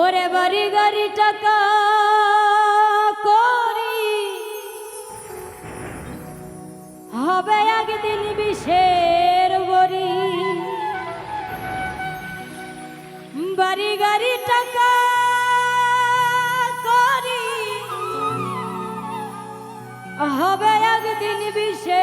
ওরে বাড়ি গাড়ি টাকা করি। হবে একদিন বিশের বরি বাড়ি গাড়ি টাকা করি। হবে একদিন বিশের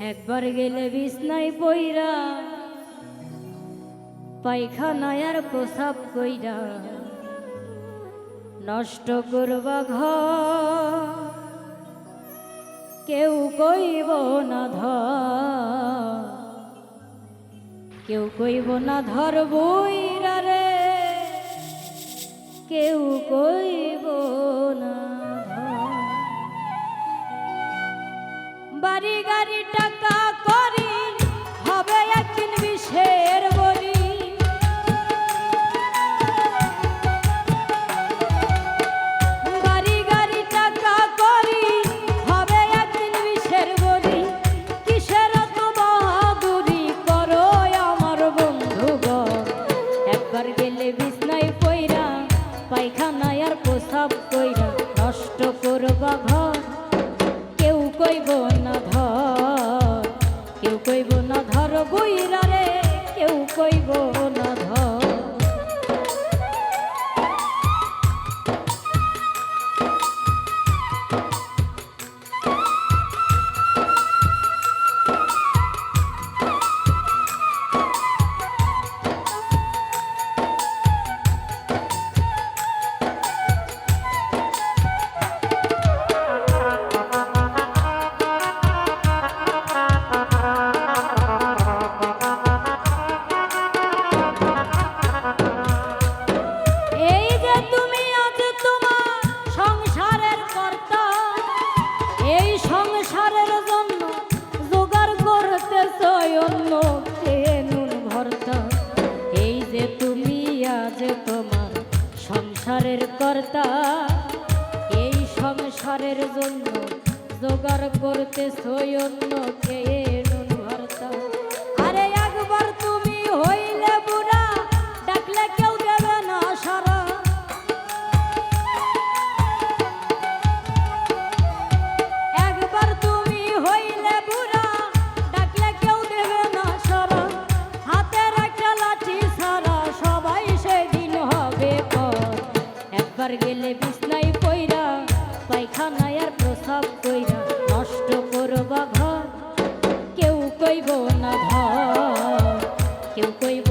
একবার গেলে বিছনায় পইরা পায়খানায় আর প্রসাব কইরা নষ্ট করবা ঘর। কেউ কইব না ধর। কেউ কইব না ধর বইরা রে। কেউ কইব না বাড়ি গাড়ি টাকা করি। কেউ কইব না ধর বইরা রে কেউ কইব না ধর। কর্তা এই সংসারের জন্য জোগাড় করতে অন্য কে একবার গেলে বিছনাই পইরা, পায়খানায় আর প্রসাব কইরা, নষ্ট করবা ঘর। কেউ কইব না ধর কেউ কইব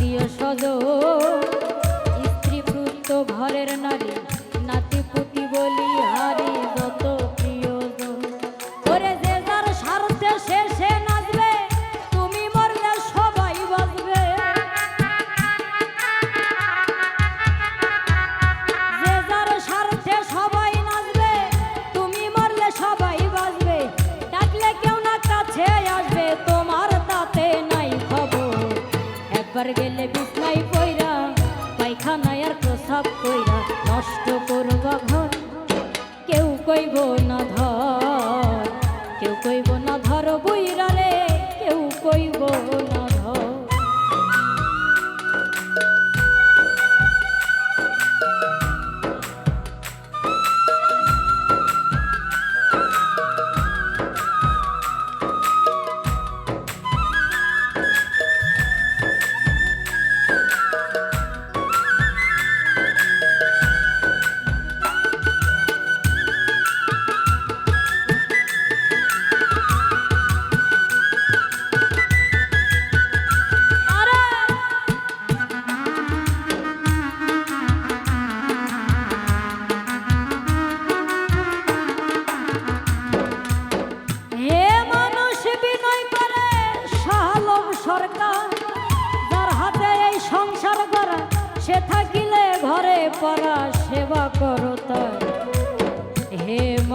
আত্মীয় সদ স্ত্রী পুত্র ঘরের নারী। একবার গেলে বিছনায় পয়রা পায়খানায় আর প্রসাব কইরা।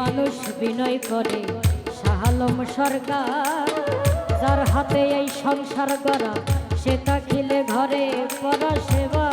মানুষ বিনয় করে। শাহালম সরকার, যার হাতে এই সংসার করা সে তা খিলে ঘরে পড়া সেবা